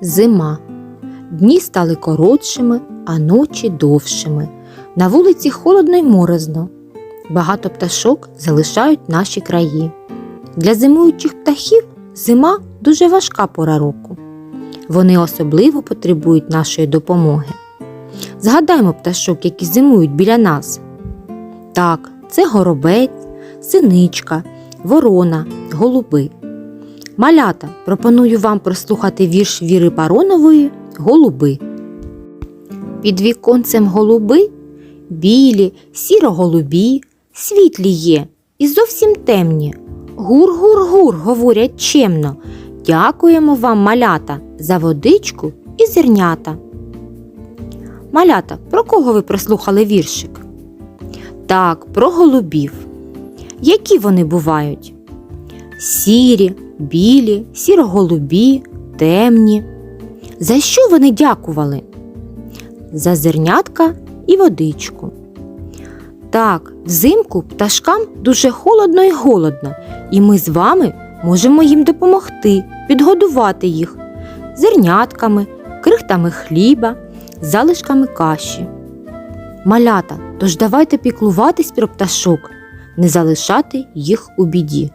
Зима. Дні стали коротшими, а ночі довшими. На вулиці холодно й морозно. Багато пташок залишають наші краї. Для зимуючих птахів зима дуже важка пора року. Вони особливо потребують нашої допомоги. Згадаймо пташок, які зимують біля нас. Так, це горобець, синичка, ворона, голуби. Малята, пропоную вам прослухати вірш Віри Паронової Голуби. Під віконцем голуби білі, сіро-голубі, світлі є і зовсім темні. Гур-гур-гур, говорять чемно. Дякуємо вам, малята, за водичку і зернята. Малята, про кого ви прослухали віршик? Так, про голубів. Які вони бувають? Сірі, білі, сіро-голубі, темні. За що вони дякували? За зернятка і водичку. Так, взимку пташкам дуже холодно і голодно, і ми з вами можемо їм допомогти, підгодувати їх зернятками, крихтами хліба, залишками каші. Малята, тож давайте піклуватись про пташок, не залишати їх у біді.